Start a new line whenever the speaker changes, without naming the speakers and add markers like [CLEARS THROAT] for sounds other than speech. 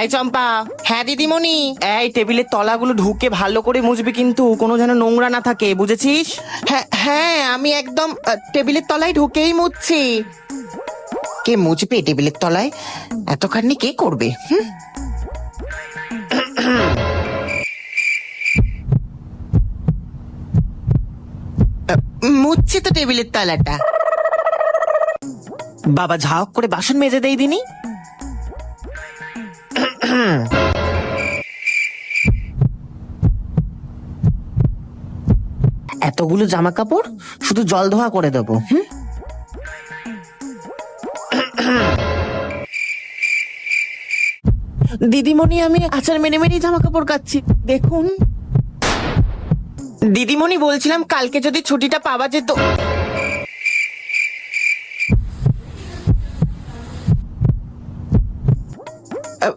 এই চম্পা হ্যাঁ দিদিমণি? এই টেবিলের তলাগুলো ঢুকে ভালো করে মুছবি কিন্তু কোনো যেন নোংরা না থাকে বুঝেছিস? হ্যাঁ হ্যাঁ আমি একদম আহ, টেবিলের তলায় ঢুকেই মুছছি। কে মুছবে টেবিলের তলায়? এতখানি কে করবে হুম? আহ, মুছছি তো টেবিলের তলাটা। বাবা ঝাঁক করে বাসন মেজে দেই দিনি। [CLEARS THROAT] এতগুলো জামা কাপড় শুধু জল ধোয়া করে দেবো? [CLEARS THROAT] দিদিমণি, আমি আচার মেনে মেনেই জামা কাপড় কাচ্ছি। দেখুন। দিদিমণি বলছিলাম, কালকে যদি ছুটিটা পাওয়া যেত